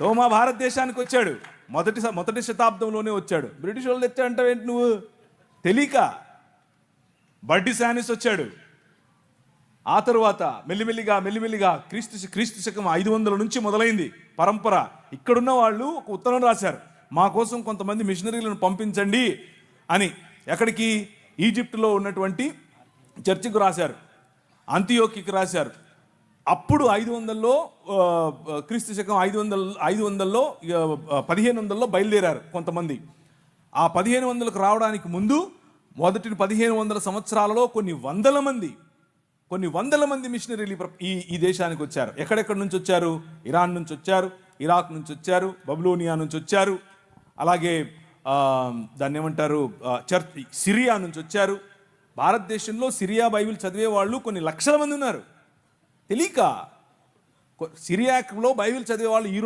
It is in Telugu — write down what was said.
తోమా భారతదేశానికి వచ్చాడు. మొదటి మొదటి శతాబ్దంలోనే వచ్చాడు. బ్రిటిష్ వాళ్ళు తెచ్చాడంటే ఏంటి నువ్వు? తెలియక బడ్డి శానిస్ వచ్చాడు. ఆ తరువాత మెల్లిమెల్లిగా మెల్లిమెల్లిగా క్రీస్తు క్రీస్తు శకం ఐదు వందల నుంచి మొదలైంది. పరంపర. ఇక్కడున్న వాళ్ళు ఒక ఉత్తరం రాశారు. మా కోసం కొంతమంది మిషనరీలను పంపించండి అని. ఎక్కడికి? ఈజిప్టులో ఉన్నటువంటి చర్చికి రాశారు. అంత్యోకికి రాశారు. అప్పుడు ఐదు వందల్లో క్రీస్తు శకం ఐదు వందల ఐదు వందల్లో పదిహేను వందల్లో బయలుదేరారు కొంతమంది. ఆ పదిహేను వందలకు రావడానికి ముందు మొదటి పదిహేను వందల సంవత్సరాలలో కొన్ని వందల మంది కొన్ని వందల మంది మిషనరీలు ఈ ఈ దేశానికి వచ్చారు. ఎక్కడెక్కడి నుంచి వచ్చారు? ఇరాన్ నుంచి వచ్చారు ఇరాక్ నుంచి వచ్చారు బబులోనియా నుంచి వచ్చారు అలాగే దాన్ని ఏమంటారు? చర్చ్ సిరియా నుంచి వచ్చారు. భారతదేశంలో సిరియా బైబిల్ చదివే వాళ్ళు కొన్ని లక్షల మంది ఉన్నారు. తెలియక సిరియాక్లో బైబిల్ చదివే వాళ్ళు ఈ